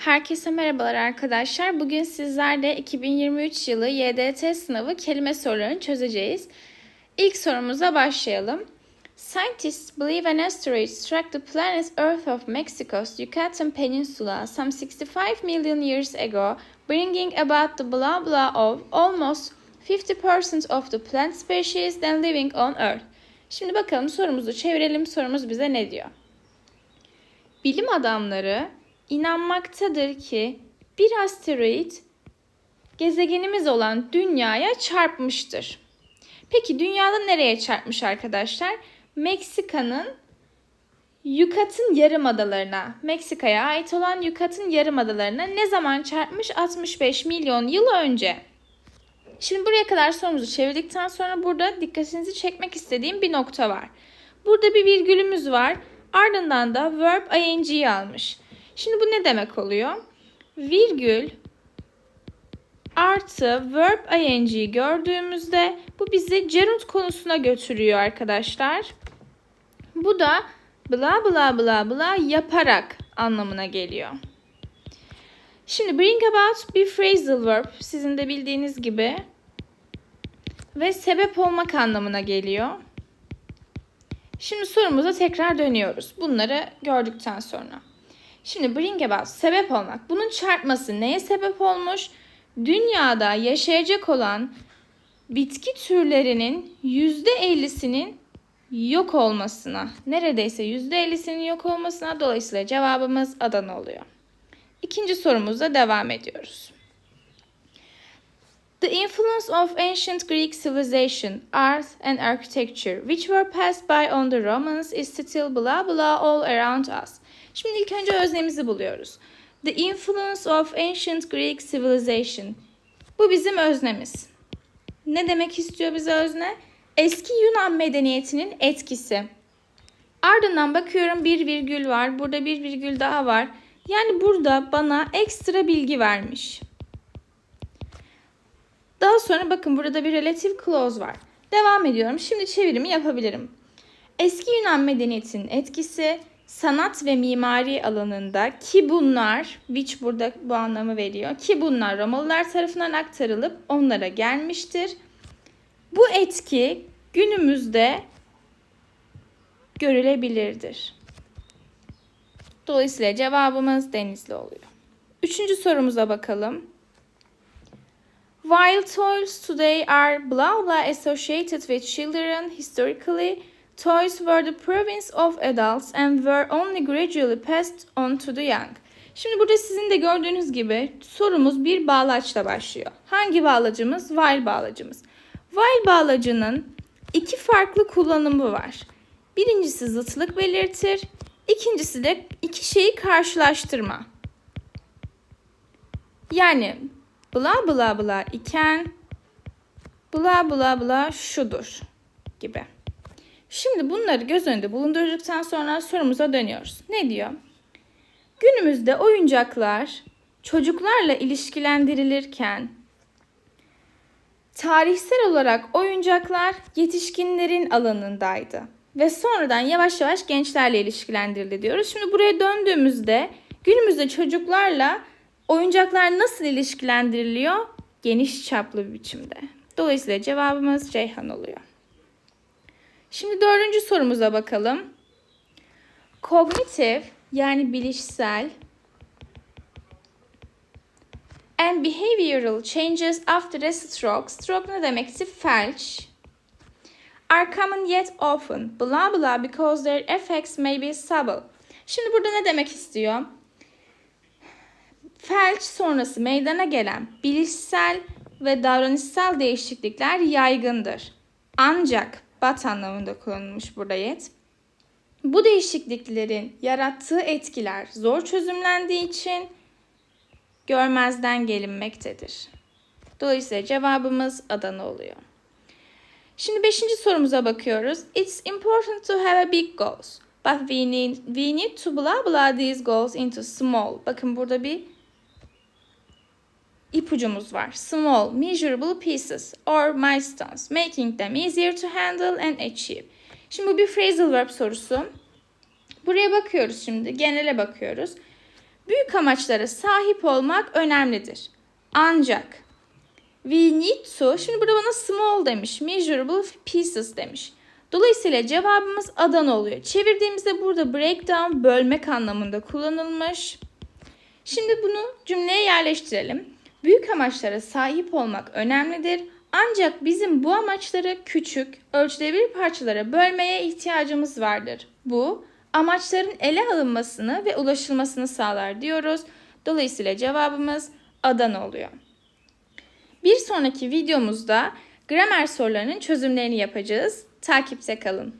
Herkese merhabalar arkadaşlar. Bugün sizlerle 2023 yılı YDT sınavı kelime sorularını çözeceğiz. İlk sorumuza başlayalım. Scientists believe an asteroid struck the planet Earth of Mexico's Yucatan Peninsula some 65 million years ago, bringing about the blah blah of almost 50% of the plant species then living on Earth. Şimdi bakalım sorumuzu çevirelim. Sorumuz bize ne diyor? Bilim adamları inanmaktadır ki bir asteroid gezegenimiz olan dünyaya çarpmıştır. Peki dünyada nereye çarpmış arkadaşlar? Meksika'nın Yucatan Yarımadalarına, Meksika'ya ait olan Yucatan Yarımadalarına ne zaman çarpmış? 65 milyon yıl önce. Şimdi buraya kadar sorumuzu çevirdikten sonra burada dikkatinizi çekmek istediğim bir nokta var. Burada bir virgülümüz var. Ardından da verb ing'yi almış. Şimdi bu ne demek oluyor? Virgül artı verb ing'yi gördüğümüzde bu bizi gerund konusuna götürüyor arkadaşlar. Bu da bla bla bla bla yaparak anlamına geliyor. Şimdi bring about bir phrasal verb sizin de bildiğiniz gibi ve sebep olmak anlamına geliyor. Şimdi sorumuza tekrar dönüyoruz. Bunları gördükten sonra. Şimdi bring about sebep olmak. Bunun çarpması neye sebep olmuş? Dünyada yaşayacak olan bitki türlerinin %50'sinin yok olmasına, neredeyse %50'sinin yok olmasına dolayısıyla cevabımız Adana oluyor. İkinci sorumuzda devam ediyoruz. The influence of ancient Greek civilization, art and architecture, which were passed by on the Romans, is still blah blah all around us. Şimdi ilk önce öznemizi buluyoruz. The influence of ancient Greek civilization. Bu bizim öznemiz. Ne demek istiyor bize özne? Eski Yunan medeniyetinin etkisi. Ardından bakıyorum bir virgül var. Burada bir virgül daha var. Yani burada bana ekstra bilgi vermiş. Daha sonra bakın burada bir relative clause var. Devam ediyorum. Şimdi çevirimi yapabilirim. Eski Yunan medeniyetinin etkisi sanat ve mimari alanında ki bunlar, which burada bu anlamı veriyor, ki bunlar Romalılar tarafından aktarılıp onlara gelmiştir. Bu etki günümüzde görülebilirdir. Dolayısıyla cevabımız denizli oluyor. Üçüncü sorumuza bakalım. While toys today are blah blah associated with children historically, toys were the province of adults and were only gradually passed on to the young. Şimdi burada sizin de gördüğünüz gibi sorumuz bir bağlaçla başlıyor. Hangi bağlacımız? While bağlacımız. While bağlacının iki farklı kullanımı var. Birincisi zıtlık belirtir, ikincisi de iki şeyi karşılaştırma. Yani bla bla bla iken bla bla bla şudur gibi. Şimdi bunları göz önünde bulundurduktan sonra sorumuza dönüyoruz. Ne diyor? Günümüzde oyuncaklar çocuklarla ilişkilendirilirken tarihsel olarak oyuncaklar yetişkinlerin alanındaydı ve sonradan yavaş yavaş gençlerle ilişkilendirildi diyoruz. Şimdi buraya döndüğümüzde günümüzde çocuklarla oyuncaklar nasıl ilişkilendiriliyor? Geniş çaplı bir biçimde. Dolayısıyla cevabımız Ceyhan oluyor. Şimdi dördüncü sorumuza bakalım. Kognitif yani bilişsel and behavioral changes after a stroke. Stroke ne demekti? Felç. Are common yet often. Blah blah because their effects may be subtle. Şimdi burada ne demek istiyor? Felç sonrası meydana gelen bilişsel ve davranışsal değişiklikler yaygındır. Ancak bat anlamında kullanılmış burada yet. Bu değişikliklerin yarattığı etkiler zor çözümlendiği için görmezden gelinmektedir. Dolayısıyla cevabımız Adana oluyor. Şimdi beşinci sorumuza bakıyoruz. It's important to have a big goals. But we need, we need to blah blah these goals into small. Bakın burada bir ipucumuz var. Small, measurable pieces or milestones, making them easier to handle and achieve. Şimdi bu bir phrasal verb sorusu. Buraya bakıyoruz şimdi. Genele bakıyoruz. Büyük amaçlara sahip olmak önemlidir. Ancak we need to, şimdi burada bana small demiş, measurable pieces demiş. Dolayısıyla cevabımız Adana oluyor. Çevirdiğimizde burada breakdown bölmek anlamında kullanılmış. Şimdi bunu cümleye yerleştirelim. Büyük amaçlara sahip olmak önemlidir. Ancak bizim bu amaçları küçük, ölçülebilir parçalara bölmeye ihtiyacımız vardır. Bu amaçların ele alınmasını ve ulaşılmasını sağlar diyoruz. Dolayısıyla cevabımız Adana oluyor. Bir sonraki videomuzda gramer sorularının çözümlerini yapacağız. Takipte kalın.